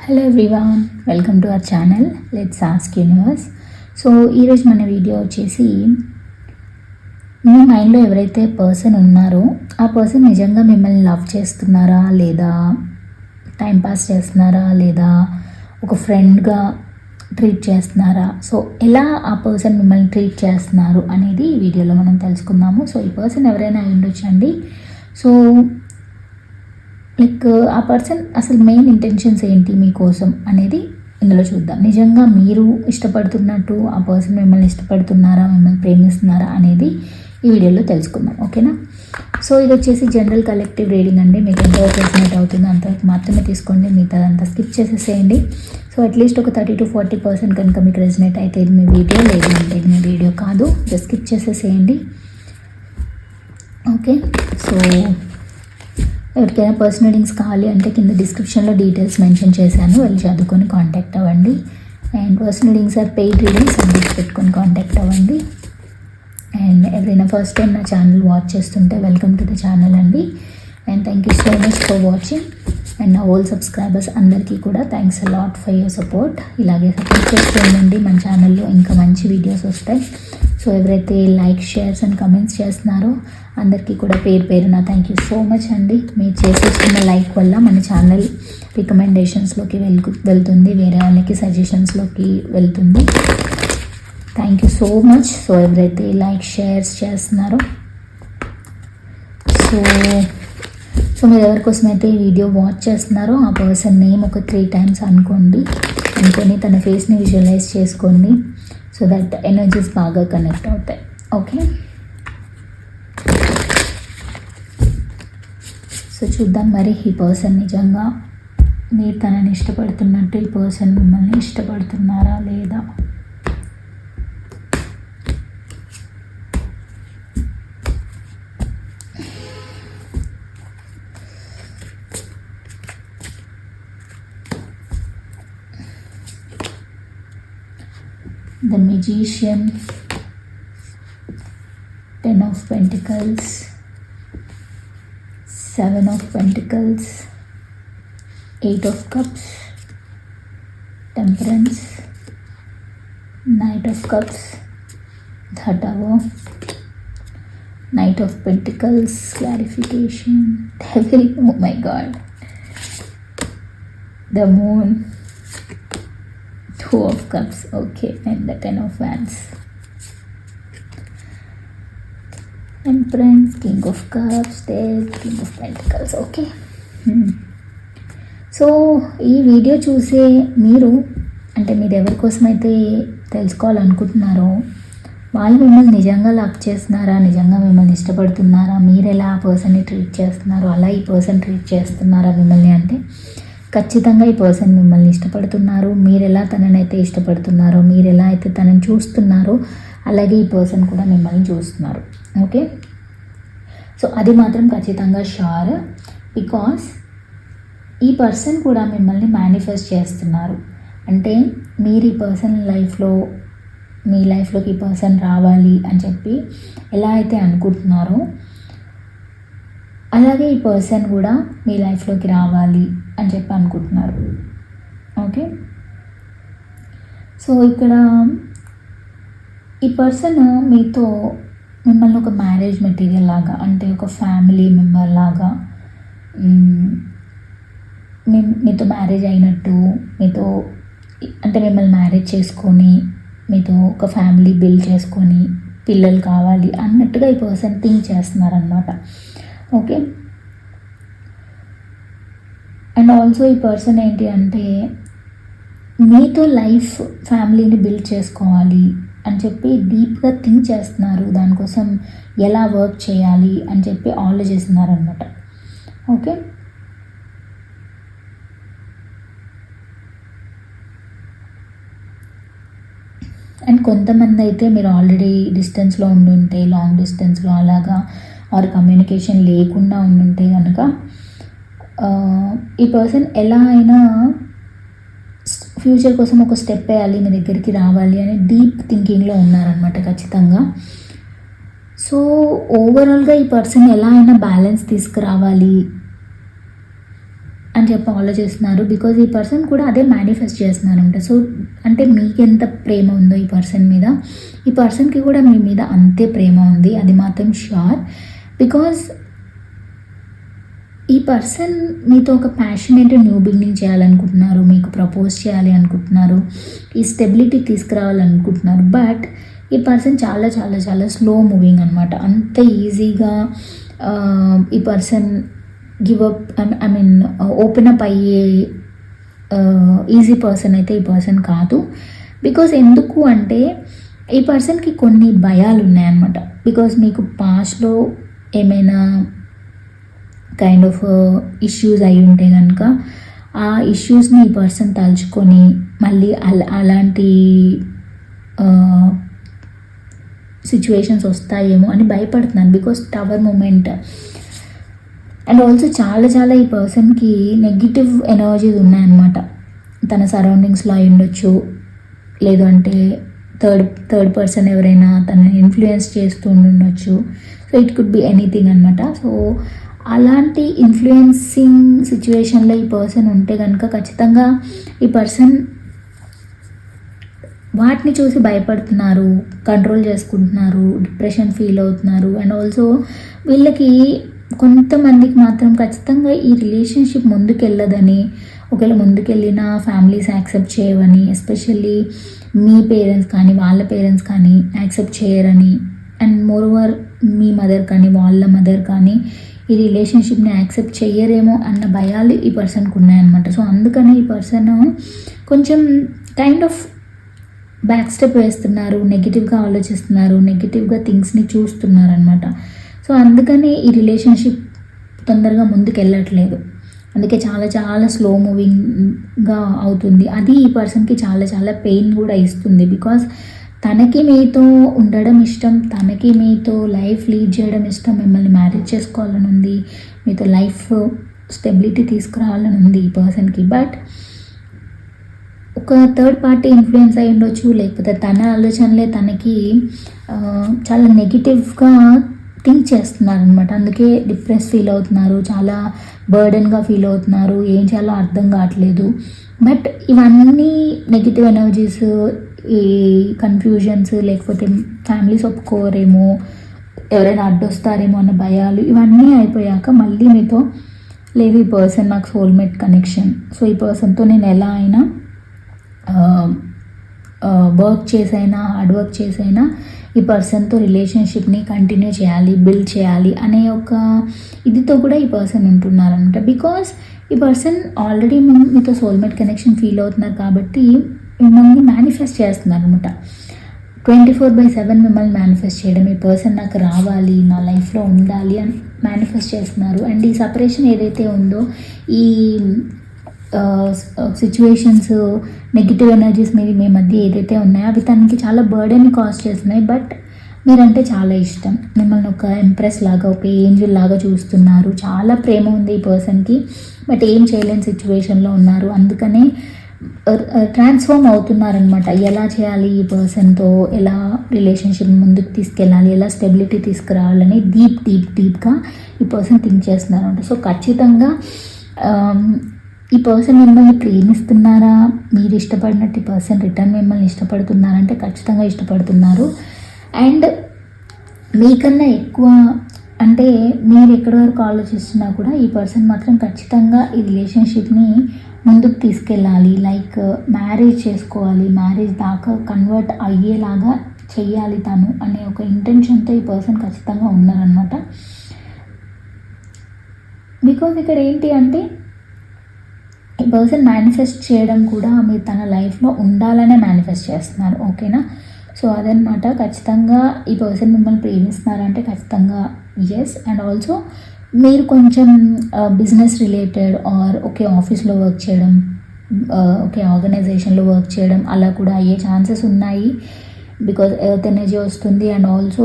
Hello everyone welcome to our channel let's ask universe so ఈరోజు మన video వచ్చేసి మీ మైండ్లో ఎవరైతే పర్సన్ ఉన్నారో ఆ పర్సన్ నిజంగా మిమ్మల్ని లవ్ చేస్తున్నారా లేదా టైంపాస్ చేస్తున్నారా లేదా ఒక ఫ్రెండ్గా ట్రీట్ చేస్తున్నారా? సో ఎలా ఆ పర్సన్ మిమ్మల్ని ట్రీట్ చేస్తున్నారు అనేది ఈ వీడియోలో మనం తెలుసుకుందాము. సో ఈ పర్సన్ ఎవరైనా అయి ఉండొచ్చండి. సో లైక్ uh, ఆ పర్సన్ అసలు మెయిన్ ఇంటెన్షన్స్ ఏంటి మీకోసం అనేది ఇందులో చూద్దాం. నిజంగా మీరు ఇష్టపడుతున్నట్టు ఆ పర్సన్ మిమ్మల్ని ఇష్టపడుతున్నారా మిమ్మల్ని ప్రేమిస్తున్నారా అనేది ఈ వీడియోలో తెలుసుకుందాం. ఓకేనా సో ఇది వచ్చేసి జనరల్ కలెక్టివ్ రీడింగ్ అండి. మీకు ఎంతవరకు ఎస్టిమేట్ అవుతుందో అంతవరకు మాత్రమే తీసుకోండి. మిగతాదంతా స్కిప్ చేసేసేయండి. సో అట్లీస్ట్ ఒక థర్టీ టు ఫార్టీ పర్సెంట్ కనుక మీకు రెజినేట్ అయితే ఇది మీ వీడియో లేదు అంటే ఇది మీ వీడియో కాదు. జస్ట్ స్కిప్ చేసేసేయండి. ఓకే సో ఎవరికైనా పర్సనల్ రీడింగ్స్ కావాలి అంటే కింద డిస్క్రిప్షన్లో డీటెయిల్స్ మెన్షన్ చేశాను. వెళ్ళి చదువుకొని కాంటాక్ట్ అవ్వండి. And personal readings or paid readings అన్నిటి పెట్టుకొని కాంటాక్ట్ అవ్వండి. అండ్ ఎవరైనా ఫస్ట్ టైం నా ఛానల్ వాచ్ చేస్తుంటే వెల్కమ్ టు ద ఛానల్ అండి. And thank you so much for watching and నా ఓల్డ్ సబ్స్క్రైబర్స్ అందరికీ కూడా thanks a lot for your support ఇలాగే సపోర్ట్ చేస్తూ ఉండండి. మన ఛానల్లో ఇంకా మంచి వీడియోస్ వస్తాయి. సో ఎవరైతే లైక్ షేర్స్ అండ్ కమెంట్స్ చేస్తున్నారో అందరికీ కూడా పేరు పేరున థ్యాంక్ యూ సో మచ్ అండి. మీరు చేసే లైక్ వల్ల మన ఛానల్ రికమెండేషన్స్లోకి వెళ్ వెళ్తుంది. వేరే వాళ్ళకి సజెషన్స్లోకి వెళ్తుంది. Thank you so much so ఎవరైతే లైక్ షేర్స్ చేస్తున్నారో. సో సో మీరు ఎవరికోసం అయితే ఈ వీడియో వాచ్ చేస్తున్నారో ఆ పర్సన్ నేమ్ ఒక త్రీ టైమ్స్ అనుకోండి. అనుకొని తన ఫేస్ని విజువలైజ్ చేసుకోండి. సో దట్ ఎనర్జీస్ బాగా కనెక్ట్ అవుతాయి. ఓకే సో చూద్దాం మరి ఈ పర్సన్ నిజంగా మీరు తనని ఇష్టపడుతున్నట్టు ఈ పర్సన్ మిమ్మల్ని ఇష్టపడుతున్నారా లేదా? The magician ten of pentacles. Seven of pentacles eight of cups temperance knight of cups tower knight of pentacles clarification devil oh my god. The moon two of cups okay and the ten of wands friends king of cups death king of pentacles okay so ఈ video చూసే మీరు అంటే మీరు ఎవరి కోసం అయితే తెలుసుకోవాలనుకుంటున్నారో వాళ్ళు మిమ్మల్ని నిజంగా లవ్ చేస్తున్నారా నిజంగా మిమ్మల్ని ఇష్టపడుతున్నారా మీరు ఎలా ఆ పర్సన్ని ట్రీట్ చేస్తున్నారో అలా ఈ పర్సన్ ట్రీట్ చేస్తున్నారా మిమ్మల్ని అంటే ఖచ్చితంగా ఈ పర్సన్ మిమ్మల్ని ఇష్టపడుతున్నారు మీరు ఎలా తననైతే ఇష్టపడుతున్నారో మీరు ఎలా అయితే తనని చూస్తున్నారో అలాగే ఈ పర్సన్ కూడా మిమ్మల్ని చూస్తున్నారు. ఓకే సో అది మాత్రం ఖచ్చితంగా షార్ బికాస్ ఈ పర్సన్ కూడా మిమ్మల్ని మేనిఫెస్ట్ చేస్తున్నారు. అంటే మీరు ఈ పర్సన్ లైఫ్లో మీ లైఫ్లోకి ఈ పర్సన్ రావాలి అని చెప్పి ఎలా అయితే అనుకుంటున్నారో అలాగే ఈ పర్సన్ కూడా మీ లైఫ్లోకి రావాలి అని చెప్పి అనుకుంటున్నారు. ఓకే సో ఇక్కడ ఈ పర్సన్ మీతో మిమ్మల్ని ఒక మ్యారేజ్ మెటీరియల్ లాగా అంటే ఒక ఫ్యామిలీ మెంబర్ లాగా మీ మీతో మ్యారేజ్ అయినట్టు మీతో అంటే మిమ్మల్ని మ్యారేజ్ చేసుకొని మీతో ఒక ఫ్యామిలీ బిల్డ్ చేసుకొని పిల్లలు కావాలి అన్నట్టుగా ఈ పర్సన్ థింక్ చేస్తున్నారనమాట ఓకే అండ్ ఆల్సో ఈ పర్సన్ ఏంటి అంటే మీతో లైఫ్ ఫ్యామిలీని బిల్డ్ చేసుకోవాలి అని చెప్పి డీప్గా థింక్ చేస్తున్నారు. దానికోసం ఎలా వర్క్ చేయాలి అని చెప్పి ఆలోచిస్తున్నారు అనమాట ఓకే? అండ్ కొంతమంది అయితే మీరు ఆల్రెడీ డిస్టెన్స్లో ఉండుంటే లాంగ్ డిస్టెన్స్లో అలాగా ఆర్ కమ్యూనికేషన్ లేకుండా ఉండుంటే కనుక ఈ పర్సన్ ఎలా అయినా ఫ్యూచర్ కోసం ఒక స్టెప్ వేయాలి మీ దగ్గరికి రావాలి అని డీప్ థింకింగ్లో ఉన్నారనమాట ఖచ్చితంగా. సో ఓవరాల్గా ఈ పర్సన్ ఎలా అయినా బ్యాలెన్స్ తీసుకురావాలి అని చెప్పి ఆలోచిస్తున్నారు. బికాజ్ ఈ పర్సన్ కూడా అదే మేనిఫెస్ట్ చేస్తున్నారంట. సో అంటే మీకు ఎంత ప్రేమ ఉందో ఈ పర్సన్ మీద. ఈ పర్సన్కి కూడా మీ మీద అంతే ప్రేమ ఉంది. అది మాత్రం ష్యూర్ బికాజ్ ఈ పర్సన్ మీతో ఒక ప్యాషనేట్ న్యూ బిగినింగ్ చేయాలనుకుంటున్నారు మీకు ప్రపోజ్ చేయాలి అనుకుంటున్నారు ఈ స్టెబిలిటీ తీసుకురావాలనుకుంటున్నారు బట్ ఈ పర్సన్ చాలా చాలా చాలా స్లో మూవింగ్ అనమాట అంత ఈజీగా ఈ person give up I mean open up అయ్యే ఈజీ పర్సన్ అయితే ఈ పర్సన్ కాదు. బికాజ్ ఎందుకు అంటే ఈ పర్సన్కి కొన్ని భయాలు ఉన్నాయన్నమాట బికాజ్ మీకు పాస్ట్లో ఏమైనా కైండ్ ఆఫ్ ఇష్యూస్ అయి ఉంటే కనుక ఆ ఇష్యూస్ని ఈ పర్సన్ తలుచుకొని మళ్ళీ అలా అలాంటి సిచ్యువేషన్స్ వస్తాయేమో అని భయపడుతున్నాను. Because tower moment and also చాలా చాలా ఈ పర్సన్కి నెగిటివ్ ఎనర్జీస్ ఉన్నాయన్నమాట. తన సరౌండింగ్స్లో అయి ఉండొచ్చు. లేదు అంటే థర్డ్ థర్డ్ పర్సన్ ఎవరైనా తనని ఇన్ఫ్లుయెన్స్ చేస్తూ ఉండొచ్చు so it could be anything అనమాట సో అలాంటి ఇన్ఫ్లుయెన్సింగ్ సిచ్యువేషన్లో ఈ పర్సన్ ఉంటే కనుక ఖచ్చితంగా ఈ పర్సన్ వాటిని చూసి భయపడుతున్నారు కంట్రోల్ చేసుకుంటున్నారు డిప్రెషన్ ఫీల్ అవుతున్నారు. అండ్ ఆల్సో వీళ్ళకి కొంతమందికి మాత్రం ఖచ్చితంగా ఈ రిలేషన్షిప్ ముందుకెళ్ళదని ఒకవేళ ముందుకెళ్ళిన ఫ్యామిలీస్ యాక్సెప్ట్ చేయవని ఎస్పెషల్లీ మీ పేరెంట్స్ కానీ వాళ్ళ పేరెంట్స్ కానీ యాక్సెప్ట్ చేయరని. అండ్ మోర్ ఓవర్ మీ మదర్ కానీ వాళ్ళ మదర్ కానీ ఈ రిలేషన్షిప్ని యాక్సెప్ట్ చెయ్యరేమో అన్న భయాలు ఈ పర్సన్కి ఉన్నాయన్నమాట. సో అందుకని ఈ పర్సన్ కొంచెం కైండ్ ఆఫ్ బ్యాక్ స్టెప్ వేస్తున్నారు నెగిటివ్గా ఆలోచిస్తున్నారు నెగిటివ్గా థింగ్స్ని చూస్తున్నారు అనమాట సో అందుకని ఈ రిలేషన్షిప్ తొందరగా ముందుకు వెళ్ళట్లేదు అందుకే చాలా చాలా స్లో మూవింగ్గా అవుతుంది. అది ఈ పర్సన్కి చాలా చాలా పెయిన్ కూడా ఇస్తుంది బికాస్ తనకి మీతో ఉండడం ఇష్టం తనకి మీతో లైఫ్ లీడ్ చేయడం ఇష్టం మిమ్మల్ని మ్యారేజ్ చేసుకోవాలని ఉంది మీతో లైఫ్ స్టెబిలిటీ తీసుకురావాలని ఉంది ఈ పర్సన్కి. బట్ ఒక థర్డ్ పార్టీ ఇన్ఫ్లుయెన్స్ అయి ఉండొచ్చు లేకపోతే తన ఆలోచనలే తనకి చాలా నెగిటివ్గా థింక్ చేస్తున్నారు అనమాట అందుకే డిప్రెస్ ఫీల్ అవుతున్నారు చాలా బర్డెన్గా ఫీల్ అవుతున్నారు ఏం చేయాలో అర్థం కావట్లేదు. బట్ ఇవన్నీ నెగిటివ్ ఎనర్జీస్ ఈ కన్ఫ్యూజన్స్ లేకపోతే ఫ్యామిలీస్ ఒప్పుకోరేమో ఎవరైనా అడ్డొస్తారేమో అన్న భయాలు ఇవన్నీ అయిపోయాక మళ్ళీ మీతో లేదు ఈ పర్సన్ నాకు సోల్మేట్ కనెక్షన్ సో ఈ పర్సన్తో నేను ఎలా అయినా వర్క్ చేసైనా హార్డ్ వర్క్ చేసైనా ఈ పర్సన్తో రిలేషన్షిప్ని కంటిన్యూ చేయాలి బిల్డ్ చేయాలి అనే ఒక ఇదితో కూడా ఈ పర్సన్ ఉంటున్నారనమాట బికాస్ ఈ పర్సన్ ఆల్రెడీ మీతో సోల్మేట్ కనెక్షన్ ఫీల్ అవుతున్నారు కాబట్టి మిమ్మల్ని మేనిఫెస్ట్ చేస్తున్నారు అనమాట ట్వంటీ ఫోర్ బై సెవెన్ మిమ్మల్ని మేనిఫెస్ట్ చేయడం ఈ పర్సన్ నాకు రావాలి నా లైఫ్లో ఉండాలి అని మేనిఫెస్ట్ చేస్తున్నారు. అండ్ ఈ సపరేషన్ ఏదైతే ఉందో ఈ సిచ్యువేషన్స్ నెగిటివ్ ఎనర్జీస్ మీద మీ మధ్య ఏదైతే ఉన్నాయో అవి తనకి చాలా బర్డెన్ కాజ్ చేస్తున్నాయి. బట్ మీరంటే చాలా ఇష్టం. మిమ్మల్ని ఒక ఎంప్రెస్ లాగా ఒక ఏంజిల్ లాగా చూస్తున్నారు. చాలా ప్రేమ ఉంది ఈ పర్సన్కి బట్ ఏం చేయలేని సిచ్యువేషన్లో ఉన్నారు. అందుకనే ట్రాన్స్ఫార్మ్ అవుతున్నారనమాట ఎలా చేయాలి ఈ పర్సన్తో ఎలా రిలేషన్షిప్ ముందుకు తీసుకెళ్ళాలి? ఎలా స్టెబిలిటీ తీసుకురావాలని డీప్ డీప్ డీప్గా ఈ పర్సన్ థింక్ చేస్తున్నారంట సో ఖచ్చితంగా um, ఈ పర్సన్ మిమ్మల్ని ప్రేమిస్తున్నారా? మీరు ఇష్టపడినట్టు ఈ పర్సన్ రిటర్న్ మిమ్మల్ని ఇష్టపడుతున్నారంటే ఖచ్చితంగా ఇష్టపడుతున్నారు. అండ్ మీకన్నా ఎక్కువ అంటే మీరు ఎక్కడి వరకు ఆలోచిస్తున్నా కూడా ఈ పర్సన్ మాత్రం ఖచ్చితంగా ఈ రిలేషన్షిప్ని ముందుకు తీసుకెళ్ళాలి. లైక్ మ్యారేజ్ చేసుకోవాలి. మ్యారేజ్ దాకా కన్వర్ట్ అయ్యేలాగా చెయ్యాలి తను అనే ఒక ఇంటెన్షన్తో ఈ పర్సన్ ఖచ్చితంగా ఉన్నారనమాట బికాజ్ ఇక్కడ ఏంటి అంటే ఈ పర్సన్ మేనిఫెస్ట్ చేయడం కూడా మీరు తన లైఫ్లో ఉండాలనే మేనిఫెస్ట్ చేస్తున్నారు. ఓకేనా సో అదనమాట ఖచ్చితంగా ఈ పర్సన్ మిమ్మల్ని ప్రేమిస్తున్నారంటే ఖచ్చితంగా ఎస్ అండ్ ఆల్సో మీరు కొంచెం బిజినెస్ రిలేటెడ్ ఆర్ ఒకే ఆఫీస్లో వర్క్ చేయడం ఒకే ఆర్గనైజేషన్లో వర్క్ చేయడం అలా కూడా అయ్యే ఛాన్సెస్ ఉన్నాయి. బికాజ్ ఎర్త్ ఎనర్జీ వస్తుంది అండ్ ఆల్సో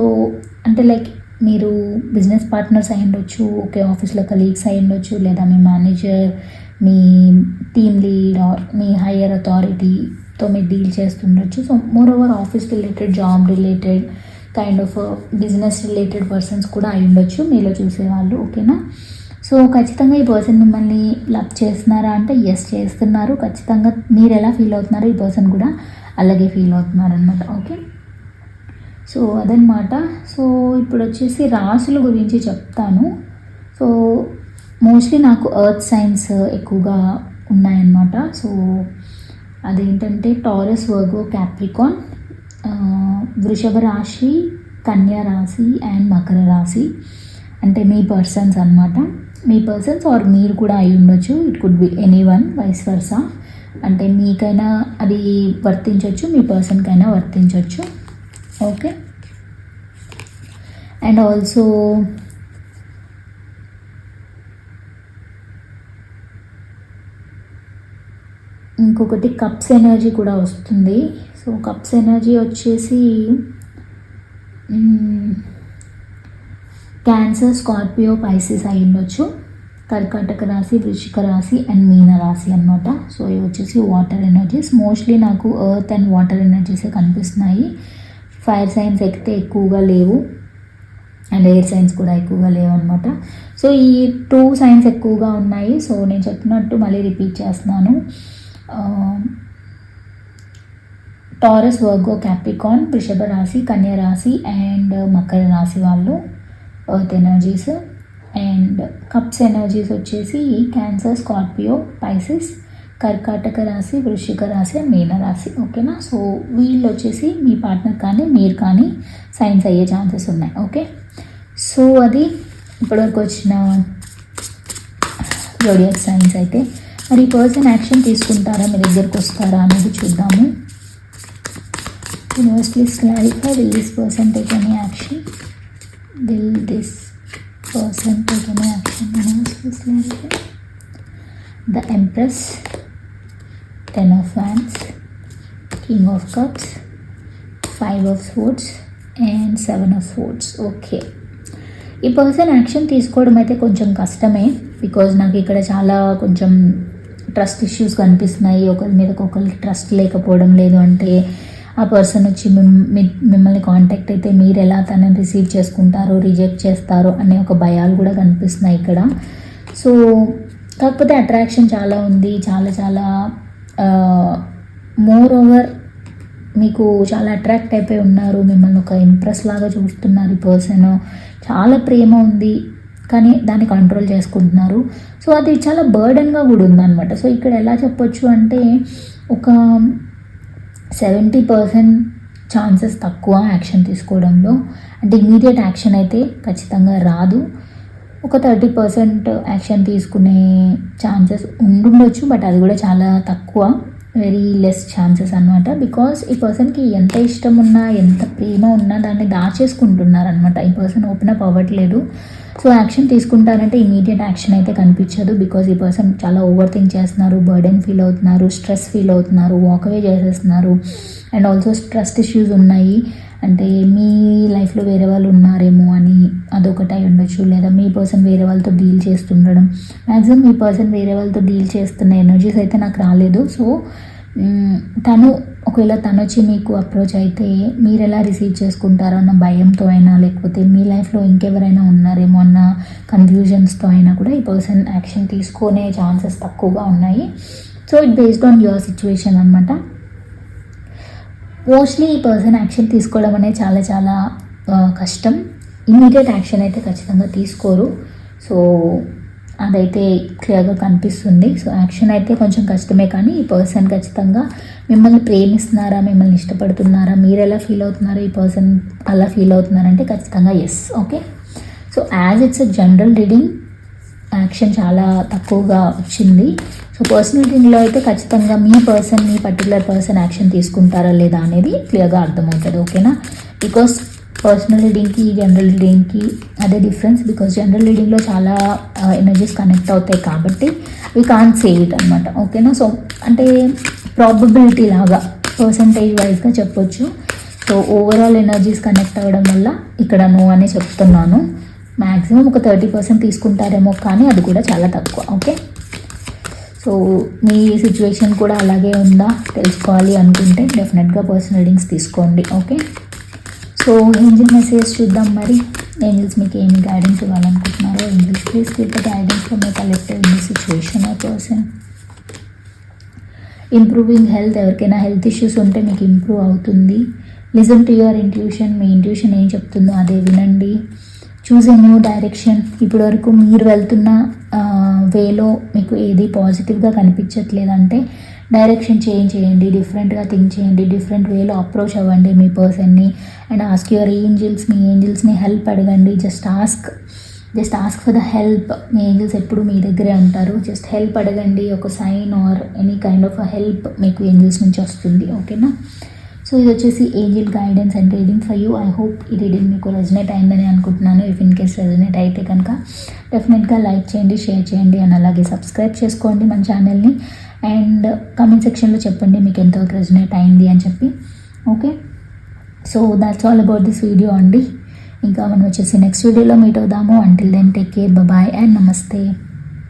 అంటే లైక్ మీరు బిజినెస్ పార్ట్నర్స్ అయి ఉండొచ్చు ఒకే ఆఫీస్లో కలీగ్స్ అయి ఉండొచ్చు లేదా మీ మేనేజర్ మీ టీమ్ లీడ్ ఆర్ మీ హయ్యర్ అథారిటీతో మీరు deal చేస్తుండొచ్చు. So more over office related job related kind of business related persons కూడా అయి ఉండొచ్చు మీలో చూసేవాళ్ళు ఓకేనా? సో ఖచ్చితంగా ఈ పర్సన్ మిమ్మల్ని లవ్ చేస్తున్నారా అంటే ఎస్ చేస్తున్నారు. ఖచ్చితంగా మీరు ఎలా ఫీల్ అవుతున్నారో ఈ పర్సన్ కూడా అలాగే ఫీల్ అవుతున్నారు అనమాట ఓకే? సో అదనమాట సో ఇప్పుడు వచ్చేసి రాసుల గురించి చెప్తాను. సో మోస్ట్లీ నాకు ఎర్త్ సైన్స్ ఎక్కువగా ఉన్నాయన్నమాట. సో అదేంటంటే టారస్ వర్గో క్యాప్రికాన్ వృషభ రాశి కన్యా రాశి అండ్ మకర రాశి. అంటే మీ పర్సన్స్ అనమాట మీ పర్సన్స్ ఆర్ మీరు కూడా అయి ఉండొచ్చు. It could be anyone vice versa. అంటే మీకైనా అది వర్తించవచ్చు మీ పర్సన్కైనా వర్తించవచ్చు ఓకే? అండ్ ఆల్సో ఇంకొకటి కప్స్ ఎనర్జీ కూడా వస్తుంది. సో కప్స్ ఎనర్జీ వచ్చేసి క్యాన్సర్ స్కార్పియో పైసిస్ అయి ఉండొచ్చు. కర్కాటక రాశి వృషిక రాశి అండ్ మీన రాశి అనమాట సో ఇవి వచ్చేసి వాటర్ ఎనర్జీస్ మోస్ట్లీ నాకు ఎర్త్ అండ్ వాటర్ ఎనర్జీసే కనిపిస్తున్నాయి. ఫైర్ సైన్స్ ఎక్కితే ఎక్కువగా లేవు. అండ్ ఎయిర్ సైన్స్ కూడా ఎక్కువగా లేవు అనమాట సో ఈ టూ సైన్స్ ఎక్కువగా ఉన్నాయి. సో నేను చెప్పినట్టు మళ్ళీ రిపీట్ చేస్తున్నాను. టారస్ వర్గో క్యాప్రికాన్ వృషభ రాశి కన్యా రాశి అండ్ uh, మకర రాశి వాళ్ళు earth energies and cups energies వచ్చేసి క్యాన్సర్ స్కార్పియో పైసిస్ కర్కాటక రాశి వృశ్చిక రాశి అండ్ మీన రాశి ఓకేనా సో వీళ్ళు వచ్చేసి మీ పార్ట్నర్ కానీ మీరు కానీ సైన్స్ అయ్యే ఛాన్సెస్ ఉన్నాయి ఓకే సో అది ఇప్పటివరకు వచ్చిన జోడియక్ సైన్స్ అయితే. మరి ఈ పర్సన్ యాక్షన్ తీసుకుంటారా? మీ దగ్గరకు వస్తారా? అనేది చూద్దాము. Universe please clarify will this person take any action will this person take any action universe clarify the empress ten of fans king of cups five of swords and seven of swords okay ఈ person action తీసుకోవడం అయితే కొంచెం కష్టమే because నాకు ఇక్కడ చాలా కొంచెం trust issues కనిపిస్తున్నాయి. ఒకరి మీద ఒకరికి ట్రస్ట్ లేకపోవడం లేదు అంటే ఆ పర్సన్ వచ్చి మిమ్మల్ని కాంటాక్ట్ అయితే మీరు ఎలా తనని రిసీవ్ చేసుకుంటారో రిజెక్ట్ చేస్తారో అనే ఒక భయాలు కూడా కనిపిస్తున్నాయి ఇక్కడ. సో కాకపోతే అట్రాక్షన్ చాలా ఉంది. చాలా చాలా మోర్ ఓవర్ మీకు చాలా అట్రాక్ట్ అయిపోయి ఉన్నారు. మిమ్మల్ని ఒక ఇంప్రెస్ లాగా చూస్తున్నారు ఈ పర్సన్ చాలా ప్రేమ ఉంది కానీ దాన్ని కంట్రోల్ చేసుకుంటున్నారు. సో అది చాలా బర్డన్గా కూడా ఉందన్నమాట. సో ఇక్కడ ఎలా చెప్పొచ్చు అంటే ఒక సెవెంటీ పర్సెంట్ ఛాన్సెస్ తక్కువ యాక్షన్ తీసుకోవడంలో. అంటే ఇమీడియట్ యాక్షన్ అయితే ఖచ్చితంగా రాదు. ఒక థర్టీ పర్సెంట్ యాక్షన్ తీసుకునే ఛాన్సెస్ ఉండుండొచ్చు బట్ అది కూడా చాలా తక్కువ. వెరీ లెస్ ఛాన్సెస్ అనమాట బికాస్ ఈ పర్సన్కి ఎంత ఇష్టం ఉన్నా ఎంత ప్రేమ ఉన్నా దాన్ని దాచేసుకుంటున్నారనమాట ఈ పర్సన్ ఓపెన్ అప్ అవ్వట్లేదు. సో యాక్షన్ తీసుకుంటారంటే ఇమీడియట్ యాక్షన్ అయితే కనిపించదు. బికాస్ ఈ పర్సన్ చాలా ఓవర్ థింక్ చేస్తున్నారు బర్డెన్ ఫీల్ అవుతున్నారు స్ట్రెస్ ఫీల్ అవుతున్నారు వాక్ అవే చేసేస్తున్నారు. అండ్ ఆల్సో ట్రస్ట్ ఇష్యూస్ ఉన్నాయి. అంటే మీ లైఫ్లో వేరే వాళ్ళు ఉన్నారేమో అని అదొకటి అయి ఉండొచ్చు. లేదా మీ పర్సన్ వేరే వాళ్ళతో డీల్ చేస్తుండడం. మ్యాక్సిమం మీ పర్సన్ వేరే వాళ్ళతో డీల్ చేస్తున్న ఎనర్జీస్ అయితే నాకు రాలేదు. సో తను ఒకవేళ తను వచ్చి మీకు అప్రోచ్ అయితే మీరు ఎలా రిసీవ్ చేసుకుంటారో అన్న భయంతో అయినా లేకపోతే మీ లైఫ్లో ఇంకెవరైనా ఉన్నారేమో అన్న కన్ఫ్యూజన్స్తో అయినా కూడా ఈ పర్సన్ యాక్షన్ తీసుకునే ఛాన్సెస్ తక్కువగా ఉన్నాయి. So it based on your situation అనమాట మోస్ట్లీ ఈ పర్సన్ యాక్షన్ తీసుకోవడం అనేది చాలా చాలా కష్టం. ఇమీడియట్ యాక్షన్ అయితే ఖచ్చితంగా తీసుకోరు. సో అదైతే క్లియర్గా కనిపిస్తుంది. సో యాక్షన్ అయితే కొంచెం కష్టమే కానీ ఈ పర్సన్ ఖచ్చితంగా మిమ్మల్ని ప్రేమిస్తున్నారా మిమ్మల్ని ఇష్టపడుతున్నారా మీరు ఎలా ఫీల్ అవుతున్నారో ఈ పర్సన్ అలా ఫీల్ అవుతున్నారంటే ఖచ్చితంగా yes okay so as it's a general reading action చాలా తక్కువగా వచ్చింది. సో పర్సనల్ రీడింగ్లో అయితే ఖచ్చితంగా మీ పర్సన్ మీ పర్టికులర్ పర్సన్ యాక్షన్ తీసుకుంటారా లేదా అనేది క్లియర్గా అర్థమవుతుంది ఓకేనా? బికాస్ పర్సనల్ రీడింగ్కి జనరల్ రీడింగ్కి అదే డిఫరెన్స్ బికాస్ జనరల్ రీడింగ్లో చాలా uh, ఎనర్జీస్ కనెక్ట్ అవుతాయి కాబట్టి వీ కాన్ సే ఇట్ అనమాట ఓకేనా? సో అంటే ప్రాబబిలిటీ లాగా పర్సంటేజ్ వైజ్గా చెప్పొచ్చు. సో ఓవరాల్ ఎనర్జీస్ కనెక్ట్ అవ్వడం వల్ల ఇక్కడ నో అని చెప్తున్నాను. మ్యాక్సిమం ఒక థర్టీ పర్సెంట్ తీసుకుంటారేమో కానీ అది కూడా చాలా తక్కువ ఓకే? సో మీ సిచ్యువేషన్ కూడా అలాగే ఉందా? తెలుసుకోవాలి అనుకుంటే డెఫినెట్గా పర్సనల్ రీడింగ్స్ తీసుకోండి ఓకే? సో ఏంజిల్ మెసేజ్ చూద్దాం మరి. ఏంజిల్స్ మీకు ఏమి guidance ఇవ్వాలనుకుంటున్నారో? Angels please keep the guidance for my collective in this situation ఆ పర్సన్ ఇంప్రూవింగ్ హెల్త్ ఎవరికైనా హెల్త్ ఇష్యూస్ ఉంటే మీకు ఇంప్రూవ్ అవుతుంది. లిజన్ టు యువర్ ఇంట్యూషన్ మీ ఇంట్యూషన్ ఏం చెప్తుందో అదే వినండి. చూస్ న్యూ డైరెక్షన్ ఇప్పటి వరకు మీరు వెళ్తున్న వేలో మీకు ఏది పాజిటివ్గా కనిపించట్లేదంటే డైరెక్షన్ చేంజ్ చేయండి డిఫరెంట్గా థింక్ చేయండి డిఫరెంట్ వేలో అప్రోచ్ అవ్వండి మీ పర్సన్ని అండ్ ఆస్క్ యువర్ ఏంజిల్స్ మీ ఏంజిల్స్ని హెల్ప్ అడగండి. Just ask just ask for the help me angels ఎప్పుడు మీ దగ్గరే ఉంటారు. జస్ట్ హెల్ప్ అడగండి. ఒక sign or any kind of help మీకు ఏంజిల్స్ నుంచి వస్తుంది. ఓకేనా సో ఇది వచ్చేసి angel guidance and reading for you I hope ఈ రీడింగ్ మీకు రెజనేట్ అయిందని అనుకుంటున్నాను. ఇఫ్ ఇన్ కేస్ రెజనేట్ అయితే కనుక డెఫినెట్గా లైక్ చేయండి షేర్ చేయండి అండ్ అలాగే సబ్స్క్రైబ్ చేసుకోండి మన ఛానల్ని అండ్ కమెంట్ సెక్షన్లో చెప్పండి మీకు ఎంతవరకు రెజనేట్ అయింది అని చెప్పి. Okay so that's all about this video అండి. ఇంకా మనం వచ్చేసి నెక్స్ట్ వీడియోలో మీట్ అవుదాము. Until then take care bye and నమస్తే